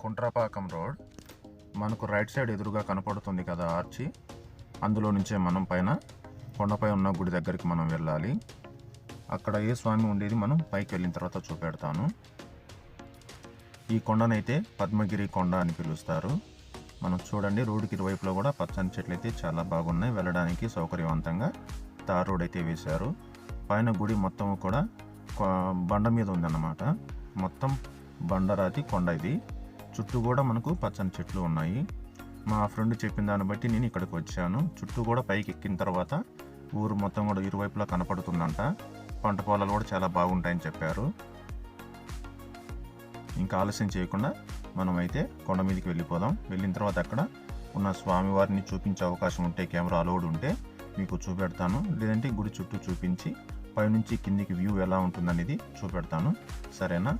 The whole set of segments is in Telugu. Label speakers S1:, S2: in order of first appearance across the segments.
S1: కుంట్రాపాకం రోడ్. మనకు రైట్ సైడ్ ఎదురుగా కనపడుతుంది కదా ఆర్చి. అందులో నుంచే మనం పైన కొండపై ఉన్న గుడి దగ్గరికి మనం వెళ్ళాలి. అక్కడ ఏ స్వామి ఉండేది మనం పైకి వెళ్ళిన తర్వాత చూపెడతాను. ఈ కొండనైతే పద్మగిరి కొండ అని పిలుస్తారు. మనం చూడండి రోడ్డుకి ఇరువైపులో కూడా పచ్చని చెట్లు అయితే చాలా బాగున్నాయి. వెళ్ళడానికి సౌకర్యవంతంగా తార్ రోడ్ అయితే వేశారు. పైన గుడి మొత్తం కూడా కొ- బండ మీద ఉందన్నమాట. మొత్తం బండరాతి కొండ ఇది. చుట్టూ కూడా మనకు పచ్చని చెట్లు ఉన్నాయి. మా ఫ్రెండ్ చెప్పిన దాన్ని బట్టి నేను ఇక్కడికి వచ్చాను. చుట్టూ కూడా పైకి ఎక్కిన తర్వాత ఊరు మొత్తం కూడా ఇరువైపులా కనపడుతుందంట. పంట పొలాలు కూడా చాలా బాగుంటాయని చెప్పారు. ఇంకా ఆలస్యం చేయకుండా మనం అయితే కొండ మీదకి వెళ్ళిపోదాం. వెళ్ళిన తర్వాత అక్కడ ఉన్న స్వామివారిని చూపించే అవకాశం ఉంటే కెమెరా అలౌడ్ ఉంటే మీకు చూపెడతాను. లేదంటే గుడి చుట్టూ చూపించి పైనుంచి కిందికి వ్యూ ఎలా ఉంటుందనేది చూపెడతాను. సరేనా?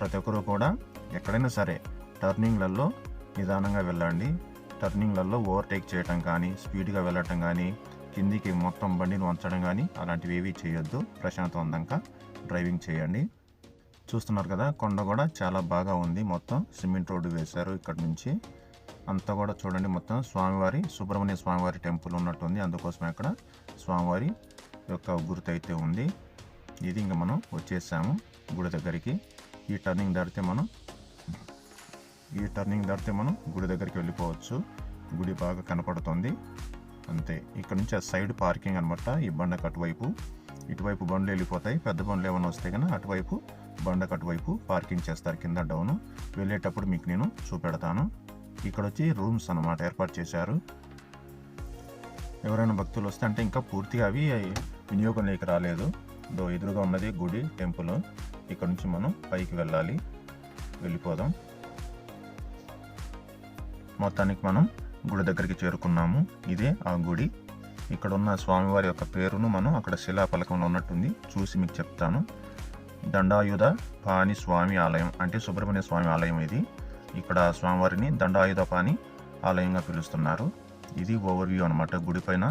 S1: ప్రతి ఒక్కరూ కూడా ఎక్కడైనా సరే టర్నింగ్లలో నిదానంగా వెళ్ళండి. టర్నింగ్లలో ఓవర్టేక్ చేయటం కానీ స్పీడ్గా వెళ్ళటం కానీ కిందికి మొత్తం బండిని వంచడం కానీ అలాంటివి ఏవి చేయొద్దు. ప్రశాంతవంతంగా డ్రైవింగ్ చేయండి. చూస్తున్నారు కదా కొండ కూడా చాలా బాగా ఉంది మొత్తం. సిమెంట్ రోడ్డు వేశారు ఇక్కడ నుంచి. అంతా కూడా చూడండి మొత్తం. స్వామివారి సుబ్రహ్మణ్య స్వామివారి టెంపుల్ ఉన్నట్టుంది. అందుకోసం అక్కడ స్వామివారి యొక్క గుర్తు అయితే ఉంది. ఇది ఇంకా మనం వచ్చేసాము గుడి దగ్గరికి. ఈ టర్నింగ్ దాటితే మనం ఈ టర్నింగ్ దాటితే మనం గుడి దగ్గరికి వెళ్ళిపోవచ్చు. గుడి బాగా కనపడుతుంది. అంతే. ఇక్కడ నుంచి ఆ సైడ్ పార్కింగ్ అనమాట ఈ బండకు అటువైపు. ఇటువైపు బండ్లు వెళ్ళిపోతాయి. పెద్ద బండ్లు ఏమైనా వస్తే కానీ అటువైపు బండకు అటువైపు పార్కింగ్ చేస్తారు కింద డౌన్. వెళ్ళేటప్పుడు మీకు నేను చూపెడతాను. ఇక్కడ వచ్చి రూమ్స్ అన్నమాట ఏర్పాటు చేశారు. ఎవరైనా భక్తులు వస్తే అంటే ఇంకా పూర్తిగా అవి వినియోగంలోకి రాలేదు. దో ఎదురుగా ఉన్నది గుడి టెంపుల్. ఇక్కడ నుంచి మనం పైకి వెళ్ళాలి. వెళ్ళిపోదాం. మొత్తానికి మనం గుడి దగ్గరికి చేరుకున్నాము. ఇదే ఆ గుడి. ఇక్కడ ఉన్న స్వామివారి యొక్క పేరును మనం అక్కడ శిలాఫలకంలో ఉన్నట్టుంది. చూసి మీకు చెప్తాను. దండాయుధ పాని స్వామి ఆలయం అంటే సుబ్రహ్మణ్య స్వామి ఆలయం ఇది. ఇక్కడ స్వామివారిని దండాయుధ పాని ఆలయంగా పిలుస్తున్నారు. ఇది ఓవర్ వ్యూ అనమాట గుడిపైన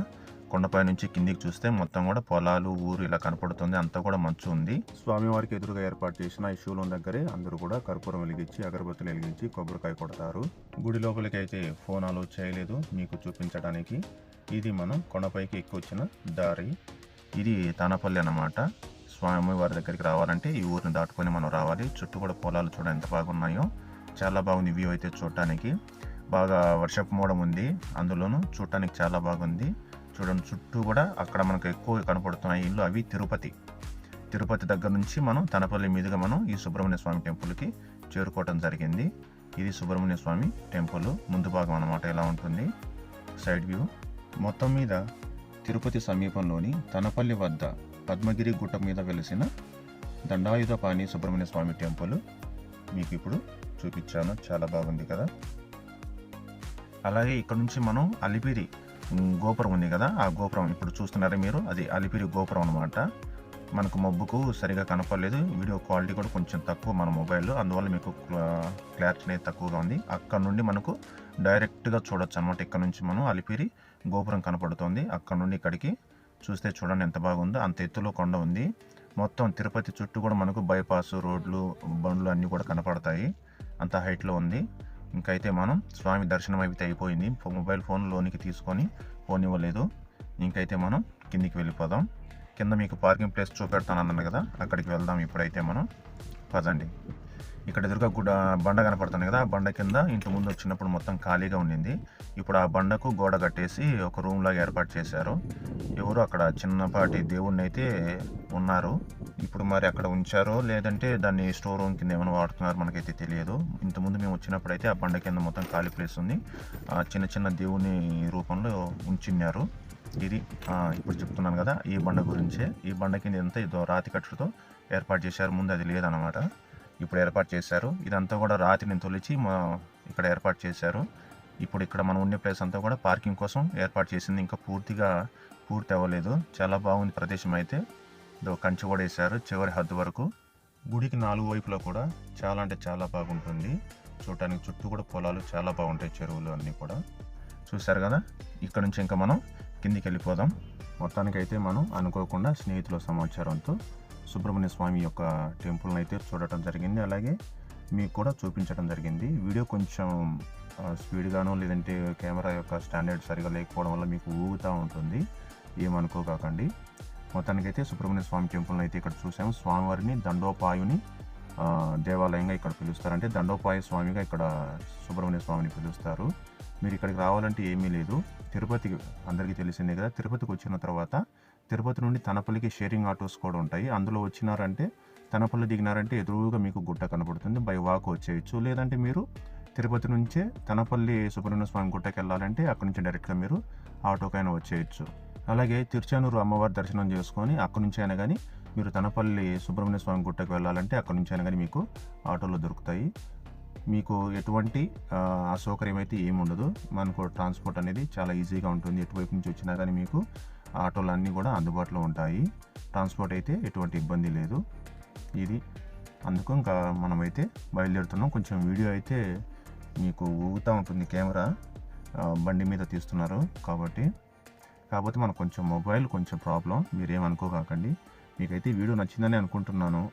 S1: కొండపై నుంచి కిందికి చూస్తే మొత్తం కూడా పొలాలు ఊరు ఇలా కనపడుతుంది. అంతా కూడా మంచు ఉంది. స్వామివారికి ఎదురుగా ఏర్పాటు చేసిన ఈ శూలం దగ్గరే అందరూ కూడా కర్పూరం వెలిగించి అగరబత్తులు వెలిగించి కొబ్బరికాయ కొడతారు. గుడి లోపలికి అయితే ఫోన్ అలో చేయలేదు మీకు చూపించడానికి. ఇది మనం కొండపైకి ఎక్కువ వచ్చిన దారి. ఇది తానపల్లి అన్నమాట. స్వామి వారి దగ్గరికి రావాలంటే ఈ ఊరిని దాటుకొని మనం రావాలి. చుట్టూ కూడా పొలాలు చూడ ఎంత బాగున్నాయో. చాలా బాగుంది వ్యూ అయితే చూడటానికి. బాగా వర్షపు మోడం ఉంది. అందులోనూ చూడటానికి చాలా బాగుంది. చూడండి చుట్టూ కూడా అక్కడ మనకు ఎక్కువ కనపడుతున్న ఇల్లు అవి తిరుపతి. తిరుపతి దగ్గర నుంచి మనం తనపల్లి మీదుగా మనం ఈ సుబ్రహ్మణ్య స్వామి టెంపుల్కి చేరుకోవటం జరిగింది. ఇది సుబ్రహ్మణ్య స్వామి టెంపుల్. ముందు భాగం అన్నమాట ఎలా ఉంటుంది. Side view. మొత్తం మీద తిరుపతి సమీపంలోని తనపల్లి వద్ద పద్మగిరి గుట్ట మీద వెలిసిన దండాయుధపాణి సుబ్రహ్మణ్య స్వామి టెంపుల్ మీకు ఇప్పుడు చూపించాను. చాలా బాగుంది కదా. అలాగే ఇక్కడ నుంచి మనం అలిపిరి గోపురం ఉంది కదా ఆ గోపురం ఇప్పుడు చూస్తున్నారా మీరు అది అలిపిరి గోపురం అనమాట మనకు మబ్బుకు సరిగా కనపడలేదు వీడియో క్వాలిటీ కూడా కొంచెం తక్కువ మన మొబైల్లో అందువల్ల మీకు క్లారిటీ అనేది తక్కువగా ఉంది. అక్కడ నుండి మనకు డైరెక్ట్గా చూడొచ్చు అనమాట ఇక్కడ నుంచి మనం అలిపిరి గోపురం కనపడుతుంది. అక్కడ నుండి ఇక్కడికి చూస్తే చూడండి ఎంత బాగుందో అంత ఎత్తులో కొండ ఉంది. మొత్తం తిరుపతి చుట్టూ కూడా మనకు బైపాస్ రోడ్లు బండ్లు అన్నీ కూడా కనపడతాయి. అంత హైట్లో ఉంది. ఇంకైతే మనం స్వామి దర్శనం అయితే అయిపోయింది. మొబైల్ ఫోన్ లోనికి తీసుకొని ఫోన్ ఇవ్వలేదు. ఇంకైతే మనం కిందికి వెళ్ళిపోదాం. కింద మీకు పార్కింగ్ ప్లేస్ చూపెడతాను అన్నాను కదా అక్కడికి వెళ్దాం ఇప్పుడైతే మనం. పదండి. ఇక్కడ ఎదురుగా గుడ బండ కనపడుతుంది కదా బండ కింద ఇంటి ముందు వచ్చినప్పుడు మొత్తం ఖాళీగా ఉండింది. ఇప్పుడు ఆ బండకు గోడ కట్టేసి ఒక రూమ్ లాగా ఏర్పాటు చేశారు. ఎవరు అక్కడ చిన్నపాటి దేవుణ్ణి అయితే ఉన్నారు. ఇప్పుడు మరి అక్కడ ఉంచారో లేదంటే దాన్ని స్టోర్ రూమ్ కింద ఏమైనా వాడుతున్నారు మనకైతే తెలియదు. ఇంతకుముందు మేము వచ్చినప్పుడు అయితే ఆ బండ కింద మొత్తం ఖాళీ ప్లేస్ ఉంది. ఆ చిన్న చిన్న దేవుని రూపంలో ఉంచిన్నారు. ఇది ఇప్పుడు చెప్తున్నాను కదా ఈ బండ గురించే. ఈ బండ కింద ఎంత ఇదో రాతి కట్టుతో ఏర్పాటు చేశారు. ముందు అది లేదనమాట ఇప్పుడు ఏర్పాటు చేశారు. ఇదంతా కూడా రాతిని తొలిచి ఇక్కడ ఏర్పాటు చేశారు. ఇప్పుడు ఇక్కడ మనం ఉండే ప్లేస్ అంతా కూడా పార్కింగ్ కోసం ఏర్పాటు చేసింది. ఇంకా పూర్తిగా పూర్తి అవ్వలేదు. చాలా బాగుంది ప్రదేశం అయితే. ఇదో కంచె కూడా వేశారు చివరి హద్దు వరకు. గుడికి నాలుగు వైపులా కూడా చాలా అంటే చాలా బాగుంటుంది. చూడటానికి చుట్టూ కూడా పొలాలు చాలా బాగుంటాయి చెరువులు అన్నీ కూడా. చూశారు కదా? ఇక్కడ నుంచి ఇంకా మనం కిందికి వెళ్ళిపోదాం. మొత్తానికైతే మనం అనుకోకుండా స్నేహితుల సమాచారంతో సుబ్రహ్మణ్య స్వామి యొక్క టెంపుల్ని అయితే చూడటం జరిగింది. అలాగే మీకు కూడా చూపించడం జరిగింది. వీడియో కొంచెం స్పీడ్గాను స్పీడ్గానో లేదంటే కెమెరా యొక్క స్టాండర్డ్ సరిగా లేకపోవడం వల్ల మీకు ఊగుతూ ఉంటుంది. ఏమనుకోకండి మొత్తానికైతే సుబ్రహ్మణ్య స్వామి టెంపుల్ని అయితే ఇక్కడ చూసాము. స్వామివారిని దండోపాయుని దేవాలయంగా ఇక్కడ పిలుస్తారు అంటే దండోపాయ స్వామిగా ఇక్కడ సుబ్రహ్మణ్య స్వామిని పిలుస్తారు. మీరు ఇక్కడికి రావాలంటే ఏమీ లేదు. తిరుపతికి అందరికీ తెలిసిందే కదా తిరుపతికి వచ్చిన తర్వాత తిరుపతి నుండి తనపల్లికి షేరింగ్ ఆటోస్ కూడా ఉంటాయి. అందులో వచ్చినారంటే తనపల్లి దిగినారంటే ఎదురుగా మీకు గుట్ట కనబడుతుంది. బై వాక్ వచ్చేయచ్చు. లేదంటే మీరు తిరుపతి నుంచే తనపల్లి సుబ్రహ్మణ్య స్వామి గుట్టకి వెళ్ళాలంటే అక్కడ నుంచి డైరెక్ట్గా మీరు ఆటోకైనా వచ్చేయచ్చు. అలాగే తిరుచానూరు అమ్మవారి దర్శనం చేసుకొని అక్కడి నుంచి అయినా కానీ మీరు తనపల్లి సుబ్రహ్మణ్య స్వామి గుట్టకు వెళ్ళాలంటే అక్కడి నుంచి అయినా కానీ మీకు ఆటోలు దొరుకుతాయి. మీకు ఎటువంటి అసౌకర్యం అయితే ఏమి ఉండదు మనకు ట్రాన్స్పోర్ట్ అనేది చాలా ఈజీగా ఉంటుంది. ఎటువైపు నుంచి వచ్చినా కానీ మీకు ఆటోలు అన్నీ కూడా అందుబాటులో ఉంటాయి. ట్రాన్స్పోర్ట్ అయితే ఎటువంటి ఇబ్బంది లేదు. ఇది అందుకు ఇంకా మనమైతే బయలుదేరుతున్నాం. కొంచెం వీడియో అయితే మీకు ఊగుతూ ఉంటుంది కెమెరా. బండి మీద తీస్తున్నారు కాబట్టి. కాకపోతే మనకు కొంచెం మొబైల్ కొంచెం ప్రాబ్లం. మీరేమనుకోకండి మీకైతే వీడియో నచ్చిందని అనుకుంటున్నాను.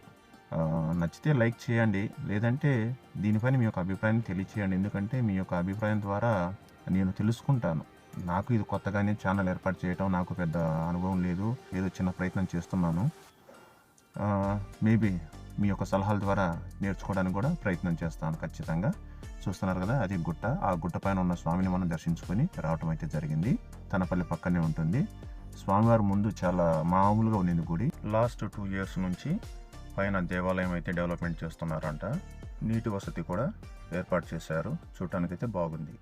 S1: నచ్చితే లైక్ చేయండి. లేదంటే దీనిపైన మీ యొక్క అభిప్రాయాన్ని తెలియచేయండి. ఎందుకంటే మీ యొక్క అభిప్రాయం ద్వారా నేను తెలుసుకుంటాను. నాకు ఇది కొత్తగానే ఛానల్ ఏర్పాటు చేయటం నాకు పెద్ద అనుభవం లేదు. ఏదో చిన్న ప్రయత్నం చేస్తున్నాను. మేబీ మీ యొక్క సలహాల ద్వారా నేర్చుకోవడానికి కూడా ప్రయత్నం చేస్తాను ఖచ్చితంగా. చూస్తున్నారు కదా అది గుట్ట. ఆ గుట్ట పైన ఉన్న స్వామిని మనం దర్శించుకొని రావటం అయితే జరిగింది. తనపల్లి పక్కనే ఉంటుంది. స్వామివారి ముందు చాలా మామూలుగా ఉండింది గుడి. లాస్ట్ టూ ఇయర్స్ నుంచి పైన దేవాలయం అయితే డెవలప్మెంట్ చేస్తున్నారంట. నీటి వసతి కూడా ఏర్పాటు చేశారు. చూడటానికైతే బాగుంది.